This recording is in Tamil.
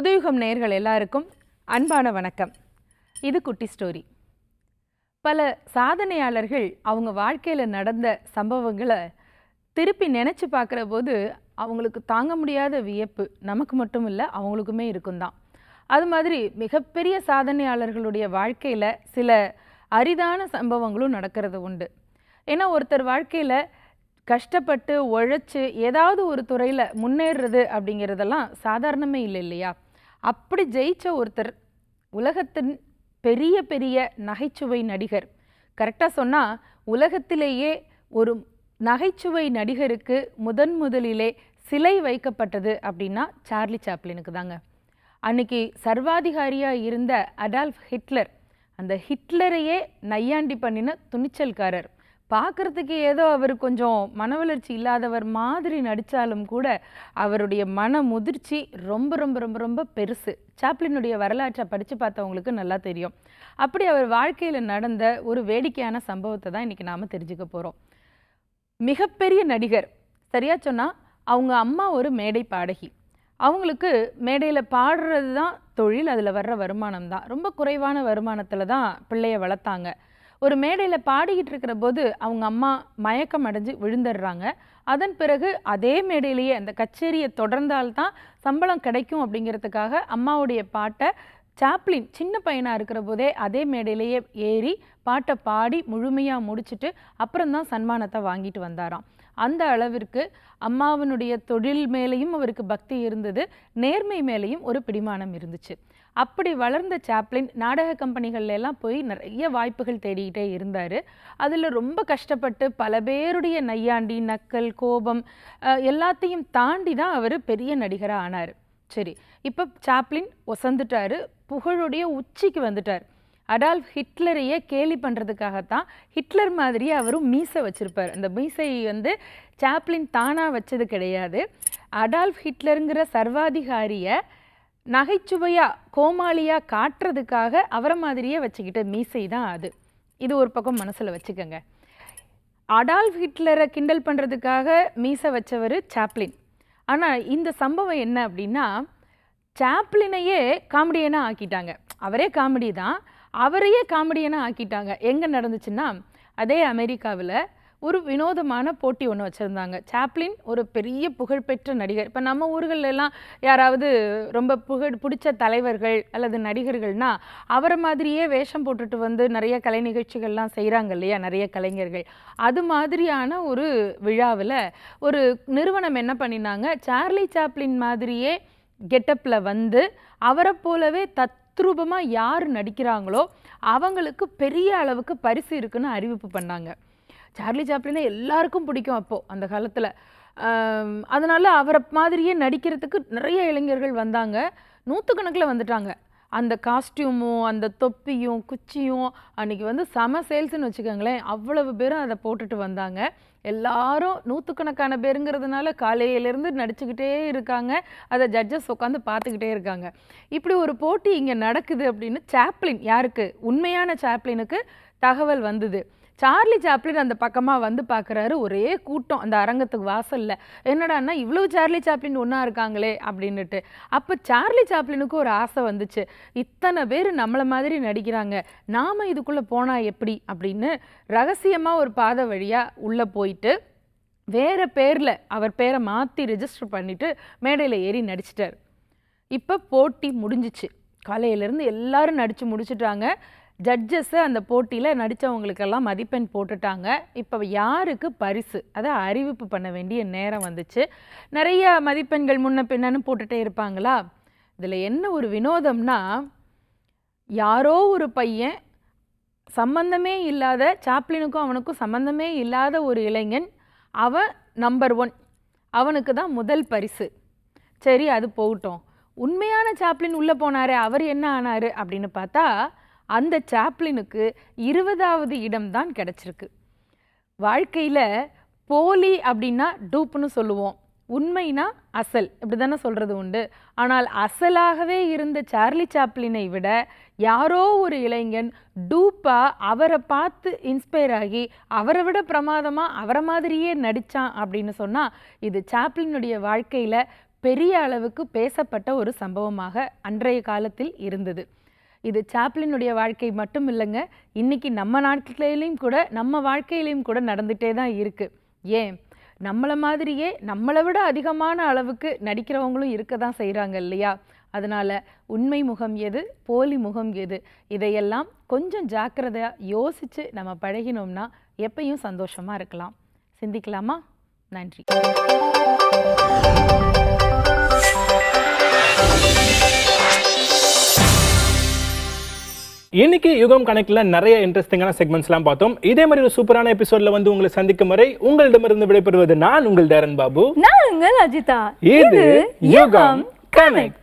புதுயுகம் நேர்கள் எல்லாருக்கும் அன்பான வணக்கம். இது குட்டி ஸ்டோரி. பல சாதனையாளர்கள் அவங்க வாழ்க்கையில் நடந்த சம்பவங்களை திருப்பி நினச்சி பார்க்குற போது அவங்களுக்கு தாங்க முடியாத வியப்பு நமக்கு மட்டும் இல்லை அவங்களுக்குமே இருக்கும் தான் அது மாதிரி மிகப்பெரிய சாதனையாளர்களுடைய வாழ்க்கையில் சில அரிதான சம்பவங்களும் நடக்கிறது உண்டு. ஏன்னா ஒருத்தர் வாழ்க்கையில் கஷ்டப்பட்டு உழைச்சி ஏதாவது ஒரு துறையில் முன்னேறுறது அப்படிங்கிறதெல்லாம் சாதாரணமே இல்லை இல்லையா? அப்படி ஜெயிச்ச ஒருத்தர் உலகத்தின் பெரிய பெரிய நகைச்சுவை நடிகர். கரெக்டாக சொன்னால் உலகத்திலேயே ஒரு நகைச்சுவை நடிகருக்கு முதன் முதலிலே சிலை வைக்கப்பட்டது அப்படின்னா சார்லி சாப்ளினுக்கு தாங்க. அன்னைக்கு சர்வாதிகாரியாக இருந்த அடால்ஃப் ஹிட்லர் அந்த ஹிட்லரையே நையாண்டி பண்ணின துணிச்சல்காரர். பார்க்குறதுக்கு ஏதோ அவர் கொஞ்சம் மனவளர்ச்சி இல்லாதவர் மாதிரி நடித்தாலும் கூட அவருடைய மன முதிர்ச்சி ரொம்ப ரொம்ப ரொம்ப ரொம்ப பெருசு. சாப்ளினுடைய வரலாற்றை படித்து பார்த்தவங்களுக்கு நல்லா தெரியும். அப்படி அவர் வாழ்க்கையில் நடந்த ஒரு வேடிக்கையான சம்பவத்தை தான் இன்றைக்கி நாம் தெரிஞ்சுக்க போகிறோம் மிகப்பெரிய நடிகர். சரியா சொன்னால் அவங்க அம்மா ஒரு மேடை பாடகி. அவங்களுக்கு மேடையில் பாடுறது தான் தொழில் அதில் வர்ற வருமானம் தான். ரொம்ப குறைவான வருமானத்தில் தான் பிள்ளைய வளர்த்தாங்க. ஒரு மேடையில் பாடிக்கிட்டு இருக்கிற போது அவங்க அம்மா மயக்கம் அடைஞ்சு விழுந்துடுறாங்க. அதன் பிறகு அதே மேடையிலேயே அந்த கச்சேரியை தொடர்ந்தால்தான் சம்பளம் கிடைக்கும் அப்படிங்கிறதுக்காக அம்மாவுடைய பாட்டை சாப்ளின் சின்ன பையனாக இருக்கிற போதே அதே மேடையிலேயே ஏறி பாட்டை பாடி முழுமையாக முடிச்சுட்டு அப்புறம்தான் சன்மானத்தை வாங்கிட்டு வந்தாராம். அந்த அளவிற்கு அம்மாவனுடைய தொழில் மேலேயும் அவருக்கு பக்தி இருந்தது. நேர்மை மேலேயும் ஒரு பிடிமானம் இருந்துச்சு. அப்படி வளர்ந்த சாப்ளின் நாடக கம்பெனிகள்ல எல்லாம் போய் நிறைய வாய்ப்புகள் தேடிக்கிட்டே இருந்தார். அதில் ரொம்ப கஷ்டப்பட்டு பல பேருடைய நையாண்டி நக்கல் கோபம் எல்லாத்தையும் தாண்டி தான் அவர் பெரிய நடிகராக ஆனார். சரி இப்போ சாப்ளின் ஒசந்துட்டார் புகழுடைய உச்சிக்கு வந்துட்டார். அடால்ஃப் ஹிட்லரையே கேலி பண்ணுறதுக்காகத்தான் ஹிட்லர் மாதிரியே அவரும் மீசை வச்சுருப்பார். அந்த மீசை வந்து சாப்ளின் தானாக வச்சது கிடையாது. அடால்ஃப் ஹிட்லருங்கிற சர்வாதிகாரியை நகைச்சுவையாக கோமாளியாக காட்டுறதுக்காக அவரை மாதிரியே வச்சுக்கிட்ட மீசை தான் அது. இது ஒரு பக்கம் மனசில் வச்சுக்கோங்க. அடால்ஃப் ஹிட்லரை கிண்டல் பண்ணுறதுக்காக மீசை வச்சவர் சாப்ளின். ஆனால் இந்த சம்பவம் என்ன அப்படின்னா சாப்ளினையே காமெடியனாக ஆக்கிட்டாங்க. அவரே காமெடி தான். அவரையே காமெடியனாக ஆக்கிட்டாங்க. எங்கே நடந்துச்சுன்னா அதே அமெரிக்காவில் ஒரு வினோதமான போட்டி ஒன்று வச்சுருந்தாங்க. சாப்ளின் ஒரு பெரிய புகழ்பெற்ற நடிகர். இப்போ நம்ம ஊர்களெல்லாம் யாராவது ரொம்ப புகழ் பிடிச்ச தலைவர்கள் அல்லது நடிகர்கள்னா அவரை மாதிரியே வேஷம் போட்டுட்டு வந்து நிறைய கலை நிகழ்ச்சிகள்லாம் செய்கிறாங்க இல்லையா? நிறைய கலைஞர்கள். அது மாதிரியான ஒரு விழாவில் ஒரு நிறுவனம் என்ன பண்ணினாங்க? சார்லி சாப்ளின் மாதிரியே கெட்டப்பில் வந்து அவரை போலவே தத்ரூபமாக யார் நடிக்கிறாங்களோ அவங்களுக்கு பெரிய அளவுக்கு பரிசு இருக்குன்னு அறிவிப்பு பண்ணாங்க. சார்லி சாப்ளினை எல்லாருக்கும் பிடிக்கும் அப்போது அந்த காலத்தில். அதனால் அவரை மாதிரியே நடிக்கிறதுக்கு நிறைய இளைஞர்கள் வந்தாங்க. நூற்றுக்கணக்கில் வந்துட்டாங்க. அந்த காஸ்டியூமும் அந்த தொப்பியும் குச்சியும் அன்றைக்கி வந்து செம சேல்ஸ்னு வச்சுக்கோங்களேன் அவ்வளவு பேரும் அதை போட்டுட்டு வந்தாங்க. எல்லாரும் நூற்றுக்கணக்கான பேருங்கிறதுனால காலையிலேருந்து நடிச்சுக்கிட்டே இருக்காங்க. அதை ஜட்ஜஸ் உட்காந்து பார்த்துக்கிட்டே இருக்காங்க. இப்படி ஒரு போட்டி இங்கே நடக்குது அப்படின்னு சாப்ளின் யாருக்கு? உண்மையான சாப்ளினுக்கு தகவல் வந்தது. சார்லி சாப்ளின் அந்த பக்கமாக வந்து பார்க்குறாரு ஒரே கூட்டம் அந்த அரங்கத்துக்கு வாசலில். என்னடான்னா இவ்வளோ சார்லி சாப்ளின் ஒன்றா இருக்காங்களே அப்படின்னுட்டு. அப்போ சார்லி சாப்ளினுக்கு ஒரு ஆசை வந்துச்சு. இத்தனை பேர் நம்மளை மாதிரி நடிக்கிறாங்க. நாம் இதுக்குள்ளே போனால் எப்படி? அப்படின்னு ரகசியமாக ஒரு பாதை வழியாக உள்ளே போயிட்டு வேற பேரில் அவர் பேரை மாற்றி ரிஜிஸ்டர் பண்ணிவிட்டு மேடையில் ஏறி நடிச்சிட்டார். இப்போ போட்டி முடிஞ்சிச்சு. காலையிலேருந்து எல்லாரும் நடித்து முடிச்சிட்டாங்க. ஜட்ஜஸ்ஸு அந்த போட்டியில் நடித்தவங்களுக்கெல்லாம் மதிப்பெண் போட்டுட்டாங்க. இப்போ யாருக்கு பரிசு? அதை அறிவிப்பு பண்ண வேண்டிய நேரம் வந்துச்சு. நிறைய மதிப்பெண்கள் முன்ன பின்னன்னு போட்டுட்டே இருப்பாங்களா? இதில் என்ன ஒரு வினோதம்னா யாரோ ஒரு பையன் சம்பந்தமே இல்லாத சாப்ளினுக்கும் அவனுக்கும் சம்பந்தமே இல்லாத ஒரு இளைஞன் அவன் நம்பர் ஒன் அவனுக்கு தான் முதல் பரிசு. சரி அது போகட்டும். உண்மையான சாப்ளின் உள்ளே போனாரே அவர் என்ன ஆனார் அப்படின்னு பார்த்தா அந்த சாப்ளினுக்கு இருபதாவது இடம்தான் கிடச்சிருக்கு. வாழ்க்கையில் போலி அப்படின்னா டூப்புன்னு சொல்லுவோம். உண்மைனா அசல் இப்படி தானே சொல்கிறது உண்டு. ஆனால் அசலாகவே இருந்த சார்லி சாப்ளினை விட யாரோ ஒரு இளைஞன் டூப்பாக அவரை பார்த்து இன்ஸ்பயர் ஆகி அவரை விட பிரமாதமாக அவரை மாதிரியே நடித்தான் அப்படின்னு சொன்னால் இது சாப்ளினுடைய வாழ்க்கையில் பெரிய அளவுக்கு பேசப்பட்ட ஒரு சம்பவமாக அன்றைய காலத்தில் இருந்தது. இது சாப்ளினுடைய வாழ்க்கை மட்டும் இல்லைங்க. இன்னைக்கு நம்ம நாட்டிலையும் கூட நம்ம வாழ்க்கையிலையும் கூட நடந்துகிட்டே தான் இருக்குது ஏன்? நம்மளை மாதிரியே நம்மளை விட அதிகமான அளவுக்கு நடிக்கிறவங்களும் இருக்க தான் செய்கிறாங்க இல்லையா? அதனால் உண்மை முகம் எது போலி முகம் எது இதையெல்லாம் கொஞ்சம் ஜாக்கிரதையாக யோசித்து நம்ம பழகினோம்னா எப்பயும் சந்தோஷமாக இருக்கலாம். சிந்திக்கலாமா? நன்றி. இன்னைக்கு யுகம் கணக்கில் நிறைய இன்ட்ரெஸ்டிங்கான செக்மெண்ட்ஸ்லாம் பார்த்தோம். இதே மாதிரி ஒரு சூப்பரான எபிசோட்ல வந்து உங்களை சந்திக்கும் வரை உங்களிடமிருந்து விடைபெறுவது நான் உங்கள் டேரன் பாபு. நான் உங்கள் அஜிதா. இது யுகம் கனெக்ட்